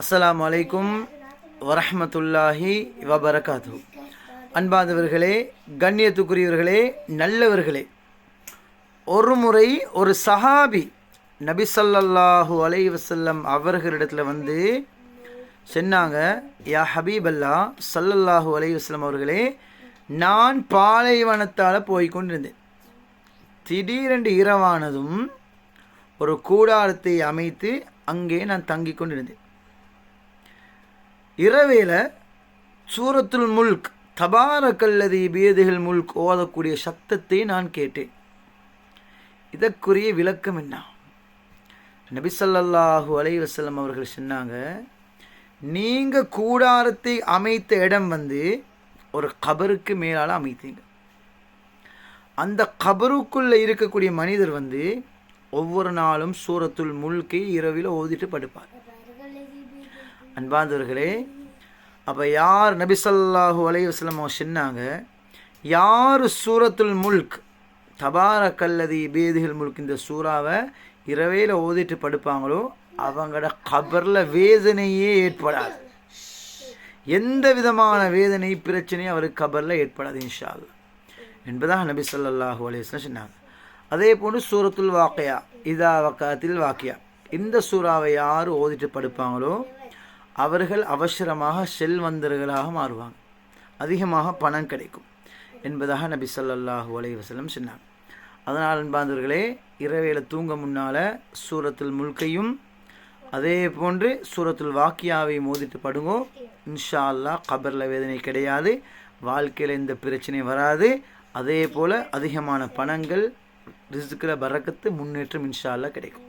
அஸ்ஸலாமு அலைக்கும் வரஹ்மத்துல்லாஹி வபரகாத்து அன்பாதவர்களே கண்ணியத்துக்குரியவர்களே நல்லவர்களே ஒரு முறை ஒரு சஹாபி நபிசல்லாஹு ஸல்லல்லாஹு அலைஹி வஸல்லம் வந்து சொன்னாங்க யா ஹபீபல்லா சல்லல்லாஹு அலைஹி அவர்களே நான் பாலைவனத்தால் போய்கொண்டிருந்தேன் திடீரென்று இரவானதும் ஒரு கூடாரத்தை அமைத்து அங்கே நான் தங்கி கொண்டிருந்தேன். இரவேல சூரத்துல் முல்க் தபாரக்கல்லதி பேதுகள் முல்க் ஓதக்கூடிய சத்தத்தை நான் கேட்டேன். இதற்குரிய விளக்கம் என்ன? நபி அலைவசல்லம் அவர்கள் சொன்னாங்க நீங்கள் கூடாரத்தை அமைத்த இடம் வந்து ஒரு கபருக்கு மேலால் அமைத்தீங்க. அந்த கபருக்குள்ளே இருக்கக்கூடிய மனிதர் வந்து ஒவ்வொரு நாளும் சூரத்துள் முல்கை இரவில் ஓதிட்டு படுப்பார். அன்பாந்தவர்களே அப்போ யார் நபிசல்லாஹு ஸல்லல்லாஹு சின்னாங்க சொன்னாங்க? யார் சூரத்துல் முல்க்? தபாரக்கல்லதி பேதிகள் முல்க் இந்த சூறாவை இரவையில் ஓதிட்டு படுப்பாங்களோ அவங்களோட கபரில் வேதனையே ஏற்படாது. எந்த விதமான வேதனை பிரச்சனையும் அவருக்கு கபரில் ஏற்படாது இன்ஷா என்பதாக நபி ஸல்லல்லாஹு அலைஹி சொன்னாங்க. அதே போன்று சூரத்துல் வாக்கையா இதா வக்காத்தில் வாக்கியா. இந்த சூறாவை யார் ஓதிட்டு படுப்பாங்களோ அவர்கள் அவசரமாக செல்வந்தர்களாக மாறுவாங்க. அதிகமாக பணம் கிடைக்கும் என்பதாக நபி ஸல்லல்லாஹு அலைஹி வஸல்லம் சொன்னாங்க. அதனால் அன்பாந்தவர்களே இரவேல தூங்க முன்னால் சூரத்தில் முல்கையும் அதே போன்று சூரத்தில் வாக்கியாவை மோதிட்டு படுங்கோ. இன்ஷா அல்லாஹ் கபரில் வேதனை கிடையாது வாழ்க்கையில் எந்த பிரச்சனையும் வராது. அதே போல் அதிகமான பணங்கள் ரிஸ்கில் பறக்கத்து முன்னேற்றம் இன்ஷா அல்லா கிடைக்கும்.